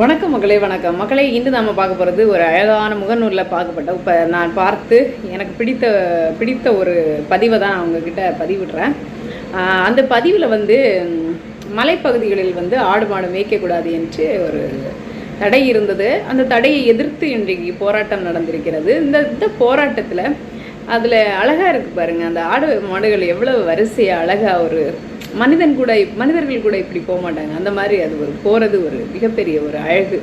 வணக்கம் மக்களே வணக்கம். மக்களே இன்று நாம் பார்க்க போகிறது ஒரு அழகான முகநூலில் பார்க்கப்பட்ட இப்போ நான் பார்த்து எனக்கு பிடித்த பிடித்த ஒரு பதிவை தான் நான் உங்ககிட்ட பதிவிடுறேன். அந்த பதிவில் வந்து மலைப்பகுதிகளில் வந்து ஆடு மாடு மேய்க்கக்கூடாது என்று ஒரு தடை இருந்தது. அந்த தடையை எதிர்த்து இன்றைக்கு போராட்டம் நடந்திருக்கிறது. இந்த இந்த போராட்டத்தில் அதில் அழகாக இருக்குது பாருங்கள் அந்த ஆடு மாடுகள் எவ்வளவு வரிசையாக அழகாக ஒரு மனிதன் கூட மனிதர்கள் கூட இப்படி போக மாட்டாங்க. அந்த மாதிரி அது ஒரு போகிறது ஒரு மிகப்பெரிய ஒரு அழகு.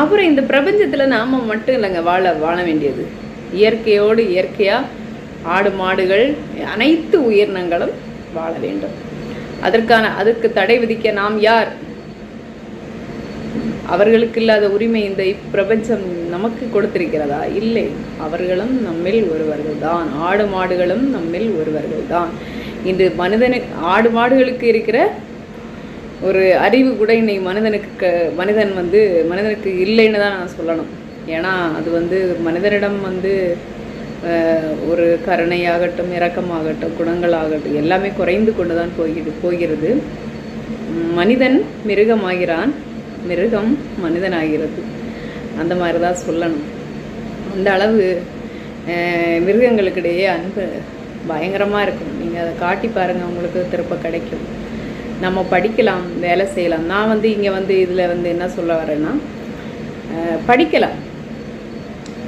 அப்புறம் இந்த பிரபஞ்சத்தில் நாம மட்டும் இல்லைங்க வாழ வாழ வேண்டியது. இயற்கையோடு இயற்கையாக ஆடு மாடுகள் அனைத்து உயிரினங்களும் வாழ வேண்டும். அதற்கான அதற்கு தடை விதிக்க நாம் யார்? அவர்களுக்கு இல்லாத உரிமை இந்த பிரபஞ்சம் நமக்கு கொடுத்திருக்கிறதா? இல்லை. அவர்களும் நம்மில் ஒருவர்கள் தான். ஆடு மாடுகளும் நம்மில் ஒருவர்கள் தான். இன்று மனிதனு ஆடு மாடுகளுக்கு இருக்கிற ஒரு அறிவு கூட இன்னைக்கு மனிதனுக்கு க- மனிதன் வந்து மனிதனுக்கு இல்லைன்னு தான் நான் சொல்லணும். ஏன்னா அது வந்து மனிதனிடம் வந்து ஒரு கருணையாகட்டும் இரக்கமாகட்டும் குணங்களாகட்டும் எல்லாமே குறைந்து கொண்டு தான் போகிறது போகிறது. மனிதன் மிருகமாகிறான் மிருகம் மனிதனாகிறது. அந்த மாதிரி தான் சொல்லணும். அந்த அளவு மிருகங்களுக்கிடையே அன்பு பயங்கரமாக இருக்கும். நீங்கள் அதை காட்டி பாருங்கள் உங்களுக்கு திருப்ப கிடைக்கும். நம்ம படிக்கலாம் வேலை செய்யலாம். நான் வந்து இங்கே வந்து இதில் வந்து என்ன சொல்ல வரேன்னா அஹ், படிக்கலாம்.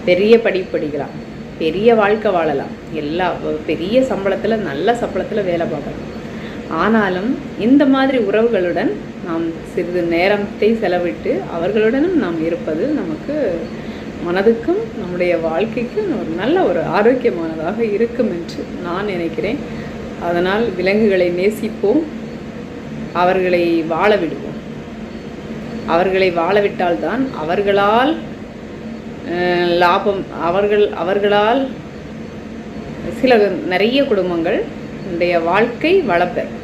பெரிய படிப்பு படிக்கலாம். பெரிய வாழ்க்கை வாழலாம். எல்லா பெரிய சம்பளத்தில் நல்ல சம்பளத்தில் வேலை பார்க்கலாம். ஆனாலும் இந்த மாதிரி உறவுகளுடன் நாம் சிறிது நேரத்தை செலவிட்டு அவர்களுடனும் நாம் இருப்பது நமக்கு மனதுக்கும் நம்முடைய வாழ்க்கைக்கும் ஒரு நல்ல ஒரு ஆரோக்கியமானதாக இருக்கும் என்று நான் நினைக்கிறேன். அதனால் விலங்குகளை நேசிப்போம் அவர்களை வாழ விடுவோம். அவர்களை வாழ விட்டால்தான் அவர்களால் லாபம் அவர்கள் அவர்களால் சில நிறைய குடும்பங்கள் உடைய வாழ்க்கை வளப்பெறும்